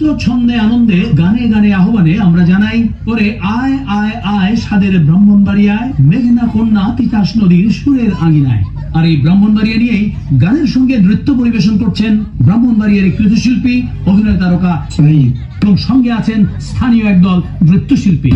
মিশ্র ছন্দে, আনন্দে, গানে গানে আহ্বানে আমরা জানাই পরে আয় আয় আয়, সাদের ব্রাহ্মণবাড়িয়ায়, মেঘনা কন্যা তিতাস নদীর সুরের আঙিনায়। আর এই ব্রাহ্মণবাড়িয়া নিয়েই গানের সঙ্গে নৃত্য পরিবেশন করছেন ব্রাহ্মণবাড়িয়ার কৃতশিল্পী, অভিনয় তারকা এবং সঙ্গে আছেন স্থানীয় একদল নৃত্যশিল্পী।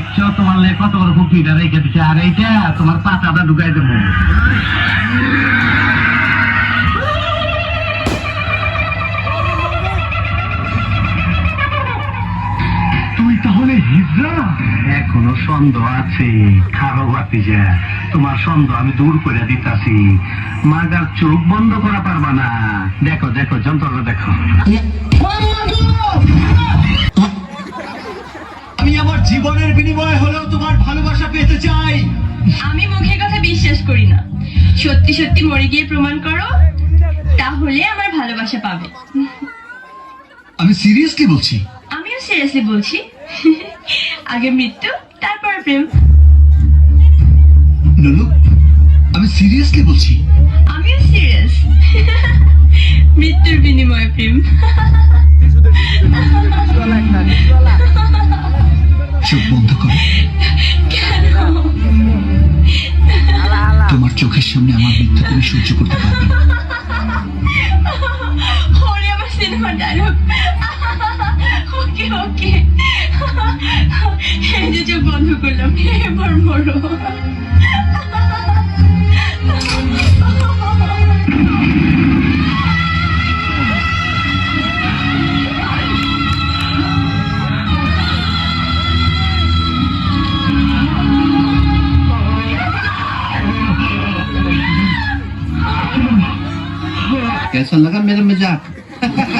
দেখছ তোমার লে কত বড় রেখে দিচ্ছে আর এইটা তোমার পাতাটা ঢুকাই দেবো। তুই তাহলে হিজড়া এখনও সন্দেহ আছে খারো বাতিজা তোমার সন্দেহ আমি দূর করে দিতাছি। মাগার চোখ বন্ধ করা পারবা না। দেখো দেখো যন্ত্রটা দেখো। পেতে চাই। আমি মুখের কথা বিশ্বাস করি না। সত্যি সত্যি মরে গিয়ে প্রমাণ করো তাহলে আমার ভালোবাসা পাবে। আমি সিরিয়াসলি বলছি। আমিও সিরিয়াসলি বলছি। আগে মৃত্যু তারপর প্রেম। নুনু আমি সিরিয়াসলি বলছি। আমিও সিরিয়াস মৃত্যুর বিনিময়ে প্রেম। চোখ বন্ধ করো। তোমার চোখের সামনে আমার মৃত্যু তুমি সহ্য করতে পারবে ওকে ওকে। বন্ধ করলাম। এবার মরো कैसा लगा मेरा मजाक